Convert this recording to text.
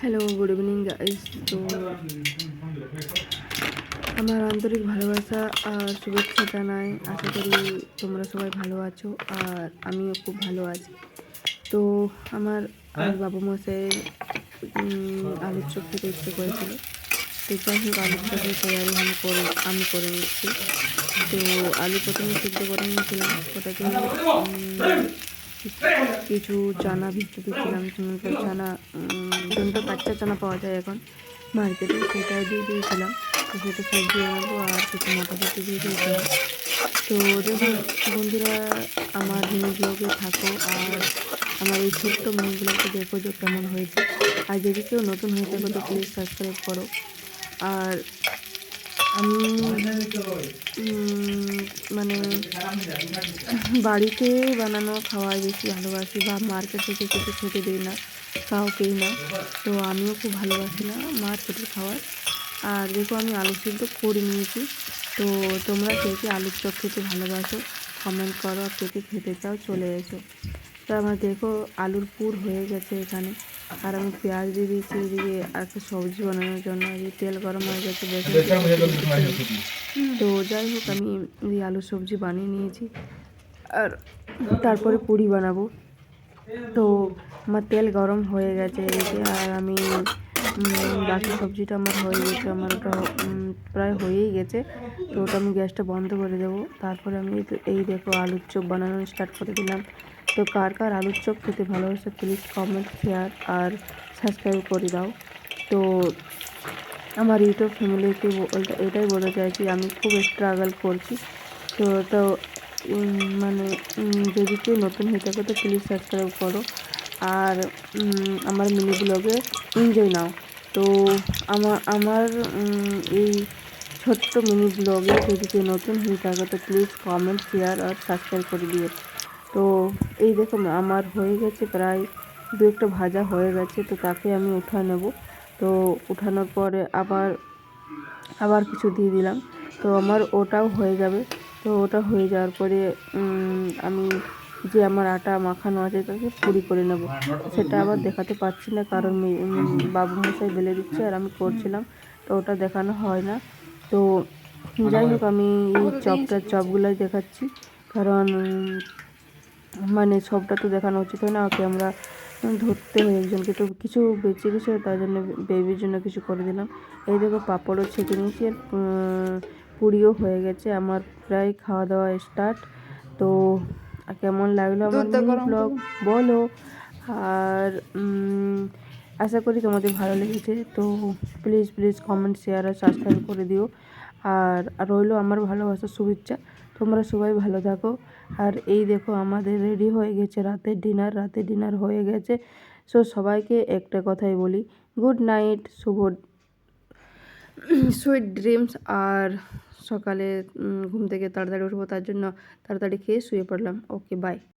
Hello good evening guys তো আমার আন্তরিক ভালোবাসা আর শুভেচ্ছা জানাই। আশা করি তোমরা সবাই ভালো আছো আর আমিও খুব ভালো আছি। তো আমার আর বাবু মশাই আলুর চোখ খেতে ইচ্ছে করেছিল। তো যাই হোক আলুর চোখের তৈরি আমি করে আমি করে নিচ্ছি। তো আলু প্রথমে সিদ্ধ করে নিয়েছিলাম। ওটাকে কিছু চানা ভিজতে দিয়েছিলাম যেমন চানা জনটা কাঁচা চানা পাওয়া যায় এখন মার্কেটে সেটা দিয়ে দিয়েছিলাম। তো সেটা সবজি বানাবো আর কিছু মটরশুটি দিয়ে দিয়েছিলাম। তো দেখুন, বন্ধুরা, আমার মিনিগুলোকে থাকো আর আমার এই ছোট্ট মিনিগুলোকে দেখো যে কেমন হয়েছে। আর যদি কেউ নতুন হয়ে থাকো তো প্লিজ সাবস্ক্রাইব করো। আর আমি মানে বাড়িতে বানানো খাওয়াই বেশি ভালোবাসি বা মার্কেট থেকে কিছু খেতে দিই না, কাউকেই না। তো আমিও খুব ভালোবাসি না মার্কেটের খাবার। আর দেখো আমি আলু সিদ্ধ করে নিয়েছি। তো তোমরা কে কে আলুর চপ খেতে ভালোবাসো কমেন্ট করো আর কে কে খেতে চাও চলে এসো। তো আমার দেখো আলুর পুর হয়ে গেছে এখানে। আর আমি পেঁয়াজ দিয়ে দিয়েছি এদিকে আর একটা সবজি বানানোর জন্য তেল গরম হয়ে গেছে তো যাই হোক, আমি ওই আলুর সবজি বানিয়ে নিয়েছি। আর তারপরে পুরি বানাবো। তো আমার তেল গরম হয়ে গেছে আর আমি বাকি সবজিটা আমার হয়ে গেছে, আমার ওটা প্রায় হয়েই গেছে। তো ওটা আমি গ্যাসটা বন্ধ করে দেবো। তারপরে আমি এই দেখো আলুর চপ বানানো স্টার্ট করে দিলাম। তো কার কার আলুর চপ খেতে ভালোবাসে প্লিজ কমেন্ট শেয়ার আর সাবস্ক্রাইব করে দাও। তো আমার ইউটিউব ফ্যামিলিকে এটাই বলে চাই যে আমি খুব স্ট্রাগল করছি। তো তো মানে যদি কেউ নতুন হয়ে থাকে তো প্লিজ সাবস্ক্রাইব করো। আর আমার মিনি ব্লগে এনজয় নাও। তো আমার আমার এই ছোট্ট মিনি ব্লগে যদি কেউ নতুন হয়ে থাকে, তো প্লিজ কমেন্ট শেয়ার আর সাবস্ক্রাইব করে দিও। তো এই দেখো আমার হয়ে গেছে প্রায় দু একটা ভাজা হয়ে গেছে, তো তাকে আমি উঠা নেব। তো উঠানোর পরে আবার আবার কিছু দিয়ে দিলাম। তো আমার ওটাও হয়ে যাবে। তো ওটা হয়ে যাওয়ার পরে আমি যে আমার আটা মাখানো আছে তাকে পুরি করে নেব। সেটা আবার দেখাতে পারছি না, কারণ বাবু মশাই বেলে দিচ্ছে আর আমি করছিলাম, তো ওটা দেখানো হয় না। তো যাই হোক, আমি এই চপটা চপগুলোই দেখাচ্ছি, কারণ মানে সবটা তো দেখানো উচিত হয় না, ওকে আমরা ধরতে হয় একজনকে। তো কিছু বেঁচে গেছে, তার জন্য বেবির জন্য কিছু করে দিলাম। এই দেখো, পাঁপড়ও ছেঁকে নিয়েছি আর পুরিও হয়ে গেছে, আমার প্রায় খাওয়া দাওয়া স্টার্ট। তো কেমন লাগল আমার ব্লগ বলো। আর আশা করি তোমাদের ভালো লেগেছে তো প্লিজ প্লিজ কমেন্ট শেয়ার আর সাবস্ক্রাইব করে দিও। আর রইল আমার ভালোবাসার শুভেচ্ছা। তোমরা সবাই ভালো থাকো। আর এই দেখো আমাদের রেডি হয়ে গেছে রাতের ডিনার রাতের ডিনার হয়ে গেছে। সো সবাইকে একটা কথাই বলি গুড নাইট শুভ সুইট ড্রিমস আর সকালে ঘুম থেকে তাড়াতাড়ি উঠবো তার জন্য তাড়াতাড়ি খেয়ে শুয়ে পড়লাম। Okay bye